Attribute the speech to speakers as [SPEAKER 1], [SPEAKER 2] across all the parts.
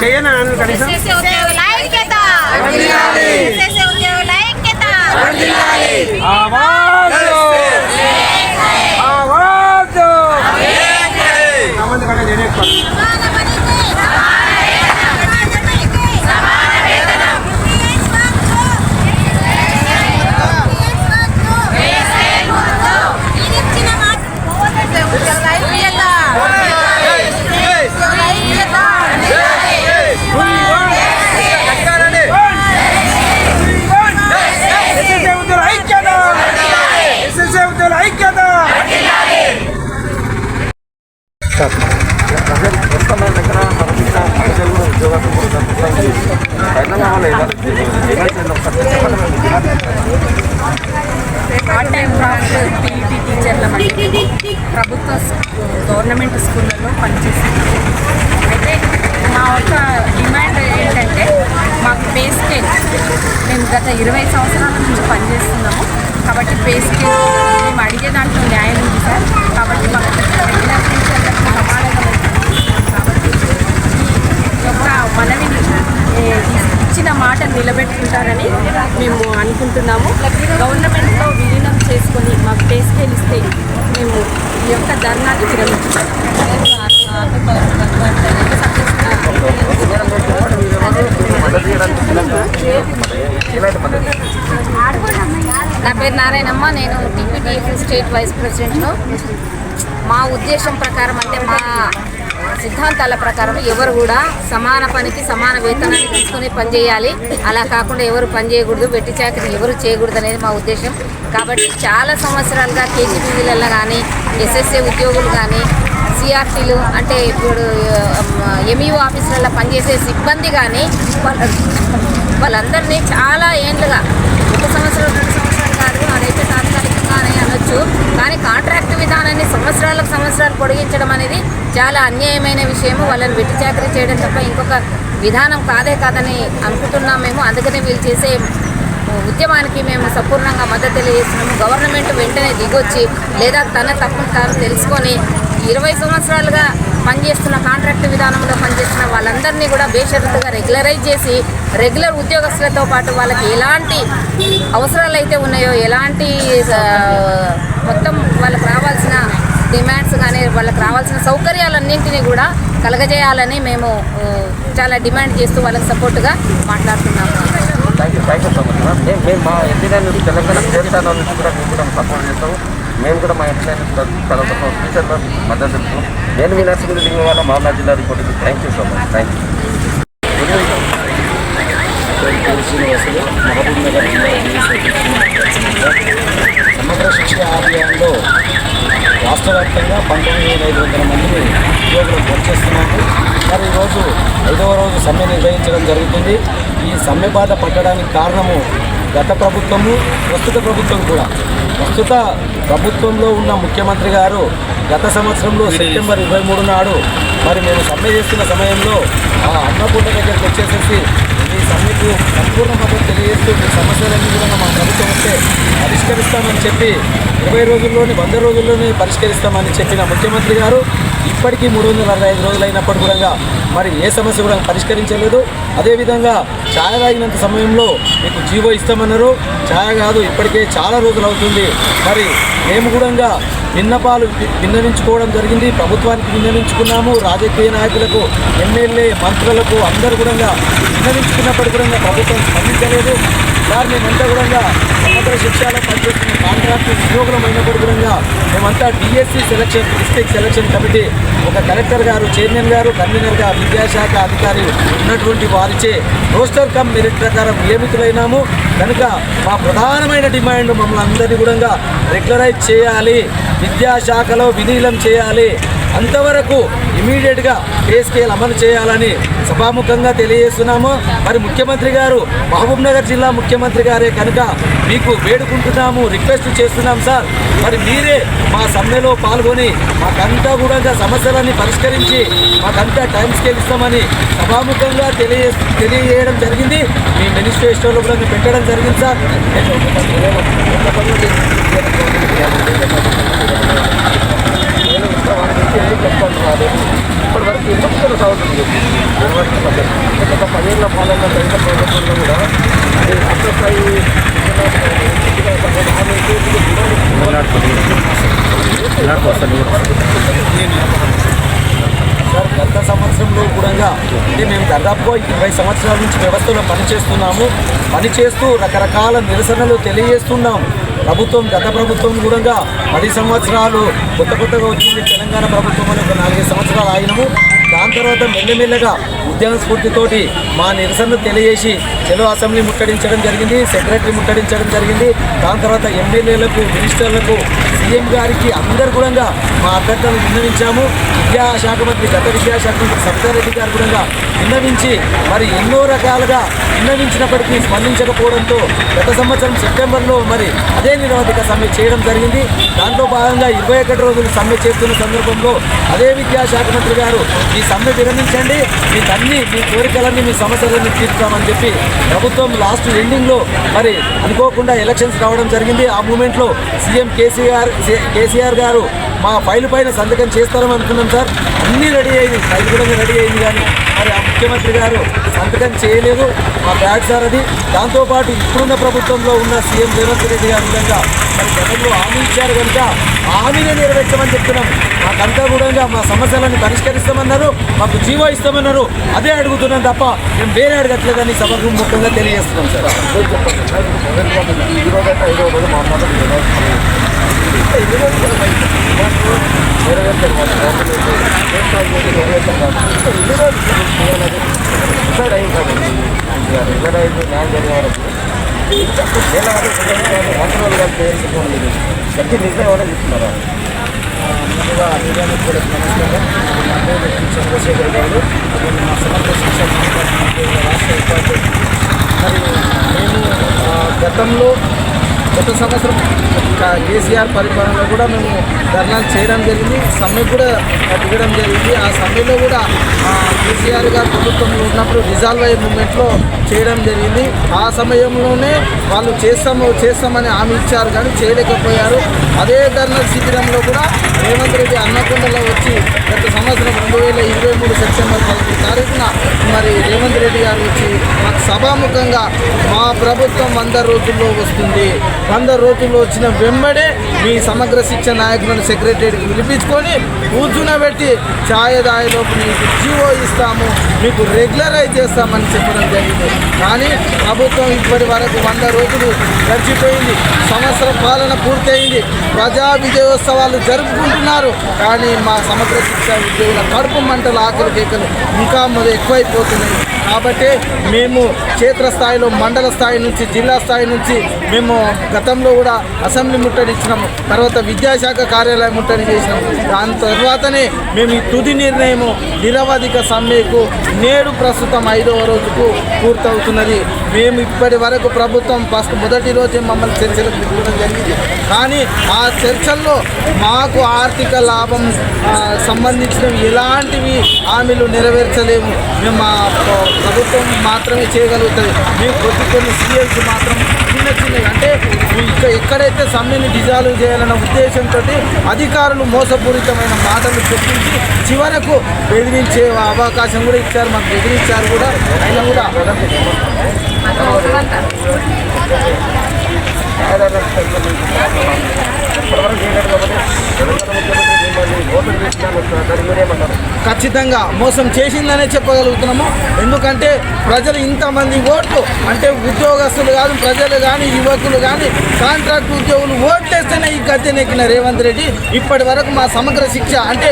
[SPEAKER 1] చేయనా కనీసం ఆవాజ్ ఆవాజ్ సామంత కట్ట చేయలేదు
[SPEAKER 2] సమాన పనికి సమాన వేతనం ఇచ్చిన మాట ఉద్యోగుల ఐక్యత ఉద్యోగుల ఐక్యత
[SPEAKER 1] ఎస్ఎస్ఏ ఉద్యోగుల ఐక్యత ఎస్ఎస్ఏ ఉద్యోగుల ఐక్యత
[SPEAKER 3] పార్ట్ టైం క్రాఫ్ట్ పీఈటీ టీచర్ల మధ్య ప్రభుత్వ గవర్నమెంట్ స్కూళ్ళలో పనిచేస్తున్నాము అయితే మా యొక్క డిమాండ్ ఏంటంటే మాకు పే స్కేల్. మేము గత ఇరవై సంవత్సరాల నుంచి పనిచేస్తున్నాము. కాబట్టి పే స్కేల్ మేము అడిగే దాంట్లో న్యాయం ఉంది సార్. కాబట్టి మాకు రెగ్యులర్ టీచర్లకు సమానంగా కాబట్టి ఈ యొక్క మనవిని మాట నిలబెట్టుకుంటారని మేము అనుకుంటున్నాము. గవర్నమెంట్లో విలీనం చేసుకొని మాకు పే స్కేల్ ఇస్తే మేము ఈ యొక్క ధర్నాన్ని
[SPEAKER 4] నా పేరు నారాయణమ్మ నేను టీపీటీ స్టేట్ వైస్ ప్రెసిడెంట్ను. మా ఉద్దేశం ప్రకారం అంటే మా సిద్ధాంతాల ప్రకారం ఎవరు కూడా సమాన పనికి సమాన వేతనాన్ని తీసుకొని పనిచేయాలి అలా కాకుండా ఎవరు పని చేయకూడదు వెట్టి చాకరీ ఎవరు చేయకూడదు అనేది మా ఉద్దేశం. కాబట్టి చాలా సంవత్సరాలుగా కేజీపీలలో కానీ ఎస్ఎస్ఏ ఉద్యోగులు కానీ సిఆర్టీలు అంటే ఇప్పుడు ఎంఈఓ ఆఫీసులలో పనిచేసే సిబ్బంది కానీ వాళ్ళ వాళ్ళందరినీ చాలా ఏండ్లుగా ఒక సంవత్సరం రెండు సంవత్సరాలు కాదు అదైతే తాత్కాలిక అనొచ్చు కానీ కాంట్రాక్ట్ విధానాన్ని సంవత్సరాలకు సంవత్సరాలు పొడిగించడం అనేది చాలా అన్యాయమైన విషయము. వాళ్ళని వెట్టి చాకరీ చేయడం తప్ప ఇంకొక విధానం కాదే కాదని అనుకుంటున్నాం మేము. అందుకనే వీళ్ళు చేసే ఉద్యమానికి మేము సంపూర్ణంగా మద్దతు తెలియజేస్తున్నాము. గవర్నమెంట్ వెంటనే దిగొచ్చి లేదా తన తప్పును తాను తెలుసుకొని ఇరవై సంవత్సరాలుగా పనిచేస్తున్న కాంట్రాక్ట్ విధానంలో పనిచేస్తున్న వాళ్ళందరినీ కూడా బేషరతుగా రెగ్యులరైజ్ చేసి రెగ్యులర్ ఉద్యోగస్తులతో పాటు వాళ్ళకి ఎలాంటి అవసరాలు అయితే ఉన్నాయో ఎలాంటి మొత్తం వాళ్ళకి రావాల్సిన డిమాండ్స్ కానీ వాళ్ళకి రావాల్సిన సౌకర్యాలన్నింటినీ కూడా కలగజేయాలని మేము చాలా డిమాండ్ చేస్తూ వాళ్ళకి సపోర్ట్గా మాట్లాడుతున్నాము.
[SPEAKER 5] Thank you thank you so much మేము మా ఎంపీగా తెలంగాణ స్టేట్ నుంచి కూడా మేము కూడా సపోర్ట్ చేస్తాము. మేము కూడా మా ఎంపీగా నుంచి ఫ్యూచర్లో మద్దతు ఇస్తాం నేను మీ నర్సింగ్ దిగు వల్ల మామూలు జిల్లా రిపోర్ట్కి thank you so much thank you
[SPEAKER 6] Srinivasulu Mahabubnagar జిల్లా సమగ్ర శిక్షణ ఆలయంలో రాష్ట్ర వ్యాప్తంగా పంతొమ్మిది వేల ఐదు వందల మంది ఉద్యోగులు పనిచేస్తున్నారు మరి ఈరోజు ఐదవ రోజు సమ్మె నిర్వహించడం జరుగుతుంది ఈ సమ్మె బాధ పట్టడానికి కారణము గత ప్రభుత్వము ప్రస్తుత ప్రభుత్వం కూడా. ప్రస్తుత ప్రభుత్వంలో ఉన్న ముఖ్యమంత్రి గారు గత సంవత్సరంలో సెప్టెంబర్ ఇరవై మూడు నాడు మరి మేము సమ్మె చేస్తున్న సమయంలో ఆ అన్నపూర్ణ దగ్గరికి వచ్చేసేసి ఈ సమ్మెకు సంపూర్ణ మద్దతు తెలియజేస్తూ మీ సమస్యలన్నీ కూడా మా ప్రభుత్వం వస్తే పరిష్కరిస్తామని చెప్పి ఇరవై రోజుల్లోనే వంద రోజుల్లోనే పరిష్కరిస్తామని చెప్పిన ముఖ్యమంత్రి గారు ఇప్పటికీ మూడు వందల అరవై ఐదు రోజులు అయినప్పుడు కూడా మరి ఏ సమస్య కూడా పరిష్కరించలేదు. అదేవిధంగా ఛాయ తాగినంత సమయంలో మీకు జీవో ఇస్తామన్నారు. ఛాయ కాదు ఇప్పటికే చాలా రోజులు అవుతుంది. మరి మేము కూడా విన్నపాలు విన్నవించుకోవడం జరిగింది. ప్రభుత్వానికి విన్నవించుకున్నాము రాజకీయ నాయకులకు ఎమ్మెల్యే మంత్రులకు అందరూ కూడా విన్నవించుకున్నప్పటికీ కూడా ప్రభుత్వం స్పందించలేదు. సార్ మేమంతా కూడా సమగ్ర శిక్షలో పనిచేస్తున్న కాంట్రాక్ట్ ఉద్యోగులం అయినప్పటికీ కూడా మేమంతా DSC selection district selection committee ఒక కలెక్టర్ గారు చైర్మన్ గారు కన్వీనర్గా విద్యాశాఖ అధికారి ఉన్నటువంటి వారిచే రోస్టర్ కమ్ మెరిట్ ప్రకారం నియమితులైనాము. కనుక మా ప్రధానమైన డిమాండ్ మమ్మల్ని అందరినీ కూడా రెగ్యులరైజ్ చేయాలి. విద్యాశాఖలో విలీనం చేయాలి. అంతవరకు ఇమీడియట్గా పే స్కేల్ అమలు చేయాలని సభాముఖంగా తెలియజేస్తున్నాము. మరి ముఖ్యమంత్రి గారు మహబూబ్ నగర్ జిల్లా ముఖ్యమంత్రి గారే కనుక మీకు వేడుకుంటున్నాము రిక్వెస్ట్ చేస్తున్నాం సార్. మరి మీరే మా సమ్మెలో పాల్గొని మాకంతా కూడా సమస్యలన్నీ పరిష్కరించి మాకంతా టైం స్కేల్ ఇస్తామని సభాముఖంగా తెలియ తెలియజేయడం జరిగింది. మీ మేనిఫెస్టోలో కూడా పెట్టడం జరిగింది సార్
[SPEAKER 5] నేను ఇప్పటి వరకు ఎందుకు కొనసాగుతుంది యూనివర్సిటీ పద్ధతి గత పదేళ్ళ పాలన రైతు ప్రభుత్వంలో కూడా అది రాష్ట్ర స్థాయి
[SPEAKER 1] సార్ గత సంవత్సరంలో కూడా అంటే మేము దాదాపుగా ఇరవై సంవత్సరాల నుంచి వ్యవస్థలో పనిచేస్తున్నాము. పనిచేస్తూ రకరకాల నిరసనలు తెలియజేస్తున్నాము ప్రభుత్వం గత ప్రభుత్వం కూడా పది సంవత్సరాలు కొత్త కొత్తగా వచ్చింది తెలంగాణ ప్రభుత్వం అని ఒక నాలుగైదు సంవత్సరాలు ఆగినము. దాని తర్వాత మెల్లమెల్లగా ఉద్యమ స్ఫూర్తితోటి మా నిరసనలు తెలియజేసి చెలో అసెంబ్లీ ముట్టడించడం జరిగింది సెక్రటరీ ముట్టడించడం జరిగింది. దాని తర్వాత ఎమ్మెల్యేలకు మినిస్టర్లకు సీఎం గారికి అందరు కూడా మా అభ్యర్థులను విన్నవించాము. విద్యాశాఖ మంత్రి గత విద్యాశాఖ మంత్రి సత్యారెడ్డి గారు కూడా విన్నవించి మరి ఎన్నో రకాలుగా విన్నవించినప్పటికీ స్పందించకపోవడంతో గత సంవత్సరం సెప్టెంబర్లో మరి అదే నిరవధిక సమ్మె చేయడం జరిగింది. దాంట్లో భాగంగా ఇరవై ఒకటి రోజులు సమ్మె చేస్తున్న సందర్భంలో అదే విద్యాశాఖ మంత్రి గారు ఈ సమ్మె విరమించండి. మీకు అన్ని మీ కోరికలన్నీ మీ సమస్యలన్నీ తీర్చామని చెప్పి ప్రభుత్వం లాస్ట్ ఎండింగ్లో మరి అనుకోకుండా ఎలక్షన్స్ రావడం జరిగింది. ఆ మూమెంట్లో సీఎం కేసీఆర్ కేసీఆర్ గారు మా ఫైల్ పైన సంతకం చేస్తారని అనుకున్నాం సార్. అన్నీ రెడీ అయింది ఫైల్ కూడా రెడీ అయింది కానీ మరి ఆ ముఖ్యమంత్రి గారు సంతకం చేయలేదు. మా బ్యాడ్ సార్ అది. దాంతోపాటు ఇప్పుడున్న ప్రభుత్వంలో ఉన్న సీఎం రేవంత్ రెడ్డి గారు విధంగా మరి గతంలో హామీ ఇచ్చారు కనుక ఆ హామీని నెరవేర్చమని చెప్తున్నాం. మాకంతా కూడా మా సమస్యలను పరిష్కరిస్తామన్నారు. మాకు జీవో ఇస్తామన్నారు. అదే అడుగుతున్నాం తప్ప మేము వేరే అడగట్లేదని సభకు ముఖ్యంగా తెలియజేస్తున్నాం సార్.
[SPEAKER 5] ఈ రోజు అయింది సార్ రెగ్యులర్ అయితే న్యాయం జరిగే వరకు వేల వరకు మంత్రులు గారు చేయించుకోండి గట్టి
[SPEAKER 1] ముందుగా కూడా నమస్కారం చంద్రశేఖర్ గారు మా సమర్థ శిక్షణ రాష్ట్ర ఉపాధ్యక్షుడు మేము గతంలో గత సంవత్సరం కేసీఆర్ పరిపాలనలో కూడా మేము ధర్నాలు చేయడం జరిగింది. సమ్మె కూడా దిగడం జరిగింది. ఆ సమ్మెలో కూడా కేసీఆర్ గారు ప్రభుత్వంలో ఉన్నప్పుడు రిజాల్వ్ అయ్యే మూమెంట్లో చేయడం జరిగింది. ఆ సమయంలోనే వాళ్ళు చేస్తాము చేస్తామని హామీ ఇచ్చారు కానీ చేయలేకపోయారు. అదే ధర్నా శిబిరంలో కూడా రేవంత్ రెడ్డి అన్నకొండలో వచ్చి గత సంవత్సరం రెండు వేల ఇరవై మూడు సెప్టెంబర్ పదమూడు తారీఖున మరి రేవంత్ రెడ్డి గారు వచ్చి సభాముఖంగా మా ప్రభుత్వం వంద రోజుల్లో వస్తుంది. వంద రోజుల్లో వచ్చిన వెంబడే మీ సమగ్ర శిక్ష నాయకులను సెక్రటరీకి పిలిపించుకొని కూర్చునబెట్టి ఛాయదాయిలోపు మీకు జీవో ఇస్తాము మీకు రెగ్యులరైజ్ చేస్తామని చెప్పడం జరిగింది. కానీ ప్రభుత్వం ఇప్పటి వరకు వంద రోజులు గడిచిపోయింది. సంవత్సర పాలన పూర్తయింది. ప్రజా విజయోత్సవాలు జరుపుకుంటున్నారు. కానీ మా సమగ్ర శిక్ష ఉద్యోగుల కడుపు మంటలు ఆకలి కేకలు ఇంకా మొదలు ఎక్కువైపోతున్నాయి. కాబట్టి మేము క్షేత్రస్థాయిలో మండల స్థాయి నుంచి జిల్లా స్థాయి నుంచి మేము గతంలో కూడా అసెంబ్లీ ముట్టడిచ్చినాము తర్వాత విద్యాశాఖ కార్యాలయం ముట్టడి చేసినాము. దాని తర్వాతనే మేము ఈ తుది నిర్ణయము నిరవధిక సమ్మెకు నేడు ప్రస్తుతం ఐదవ రోజుకు పూర్తవుతున్నది. మేము ఇప్పటి వరకు ప్రభుత్వం ఫస్ట్ మొదటి రోజే మమ్మల్ని చర్చలకు పిలవడం జరిగింది. కానీ ఆ చర్చల్లో మాకు ఆర్థిక లాభం సంబంధించినవి ఎలాంటివి హామీలు నెరవేర్చలేము. మేము మా ప్రభుత్వం మాత్రమే చేయగలుగుతుంది. మేము ప్రతి కొన్ని సీఎల్స్ మాత్రం చిన్న చిన్నవి. అంటే ఎక్కడైతే సమ్మెని డిజాల్వ్ చేయాలన్న ఉద్దేశంతో అధికారులు మోసపూరితమైన మాటలు చెప్పించి చివరకు బెదిరించే అవకాశం కూడా ఇచ్చారు. మాకు బెదిరించారు కూడా. అయినా కూడా
[SPEAKER 5] ఇప్పటివరకు చేయలేదు కాబట్టి తెలంగాణ ముఖ్యమంత్రి మిమ్మల్ని
[SPEAKER 1] ఖచ్చితంగా మోసం చేసిందనే చెప్పగలుగుతున్నాము. ఎందుకంటే ప్రజలు ఇంతమంది ఓట్లు అంటే ఉద్యోగస్తులు కాదు ప్రజలు కానీ యువకులు కానీ కాంట్రాక్ట్ ఉద్యోగులు ఓట్లేస్తేనే ఈ గద్దెనెక్కిన రేవంత్ రెడ్డి. ఇప్పటి వరకు మా సమగ్ర శిక్ష అంటే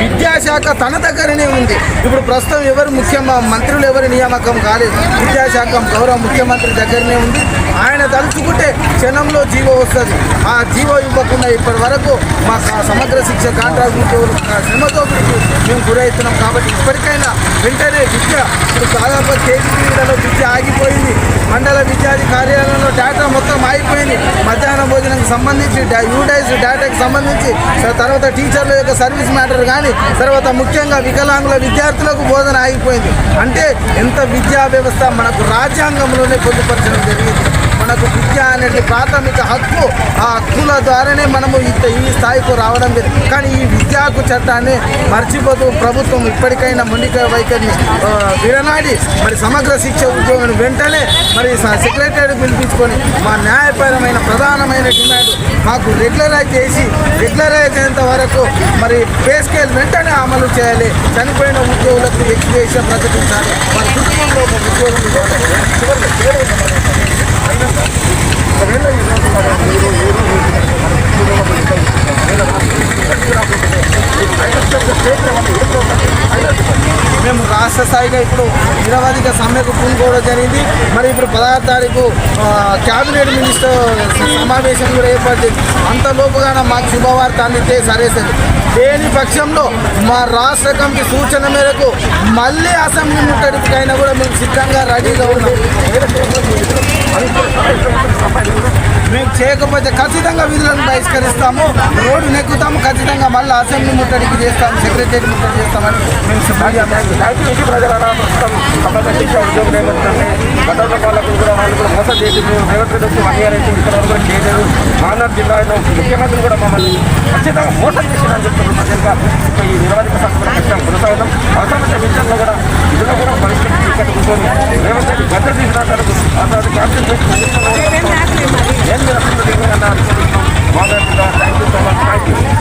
[SPEAKER 1] విద్యాశాఖ తన దగ్గరనే ఉంది. ఇప్పుడు ప్రస్తుతం ఎవరు ముఖ్య మంత్రులు ఎవరు నియామకం కాలేదు. విద్యాశాఖ గౌరవ ముఖ్యమంత్రి దగ్గరనే ఉంది. ఆయన తలుచుకుంటే క్షణంలో జీవో వస్తుంది. ఆ జీవో ఇవ్వకుండా ఇప్పటి వరకు మా సమగ్ర శిక్ష కాంట్రాక్ట్ శ్రమతో మేము గురవుతున్నాం కాబట్టి ఇప్పటికైనా వెంటనే విద్య ఇప్పుడు దాదాపు కేజీలలో విద్య ఆగిపోయింది. మండల విద్యాధి కార్యాలయంలో డేటా మొత్తం ఆగిపోయింది. మధ్యాహ్న భోజనానికి సంబంధించి డా- డేటాకి సంబంధించి తర్వాత టీచర్ల యొక్క సర్వీస్ మ్యాటర్ కానీ తర్వాత ముఖ్యంగా వికలాంగుల విద్యార్థులకు బోధన ఆగిపోయింది. అంటే ఎంత విద్యా వ్యవస్థ మనకు రాజ్యాంగంలోనే పొందుపరచడం జరిగింది. మనకు విద్య అనేది ప్రాథమిక హక్కు. ఆ హక్కుల ద్వారానే మనము ఇంత ఈ స్థాయికి రావడం లేదు. కానీ ఈ విద్యా హక్కు చట్టాన్ని మర్చిపోతూ ప్రభుత్వం ఇప్పటికైనా మొండిక వైఖరిని విరనాడి విడనాడి. మరి సమగ్ర శిక్ష ఉద్యోగం వెంటనే మరి సెక్రటరీ పిలిపించుకొని మా న్యాయపరమైన ప్రధానమైన డిమాండ్ మాకు రెగ్యులరైజ్ చేసి రెగ్యులరైజ్ అయినంత వరకు మరి పే స్కేల్ వెంటనే అమలు చేయాలి. చనిపోయిన ఉద్యోగులకు ఎక్స్పేషన్ ప్రకటించాలి. మన కుటుంబంలో ఒక ఉద్యోగం ఇవ్వాలి. మేము రాష్ట్ర స్థాయిగా ఇప్పుడు నిరవధిక సమ్మెకు పూనుకోవడం జరిగింది. మరి ఇప్పుడు పదహారు తారీఖు క్యాబినెట్ మినిస్టర్ సమావేశం కూడా ఏర్పడింది చేసింది అంతలోపుగానే మాకు శుభవార్త అందితే సరే సరే. లేని పక్షంలో మా రాష్ట్ర కమిటీ సూచన మేరకు మళ్ళీ అసెంబ్లీ ముట్టడికైనా కూడా మేము సిద్ధంగా రెడీగా ఉన్నాం. మేము చేయకపోతే ఖచ్చితంగా విధులను బహిష్కరిస్తాము. రోడ్డు నెక్కుతాము ఖచ్చితంగా మళ్ళీ అసెంబ్లీ ముట్టడికి చేస్తాము సెక్రటరీ ముట్టడి చేస్తామని మేము సిద్ధంగా
[SPEAKER 5] అయితే ఇది ప్రజలారా చేసి రేవంత్ రెడ్డి వచ్చి వన్ ఇయర్ అయితే ఇక్కడ కూడా చేయలేదు. మానవ జిల్లాలో ముఖ్యమంత్రి కూడా మమ్మల్ని ఖచ్చితంగా మోసం చేసిందని చెప్తున్నారు ప్రజలుగా. ఇప్పుడు ఈ నిరవధిక సంస్థల కష్టం కొనసాగడం అవసరమైన విషయంలో కూడా ఇందులో కూడా పరిస్థితి ఇక్కడ కూర్చొని రేవంత్ రెడ్డి భద్రత తీసుకురావడానికి ఆ తర్వాత చేసి ఏం మీరు అసలు మాట్లాడుతున్నాం thank you so much thank you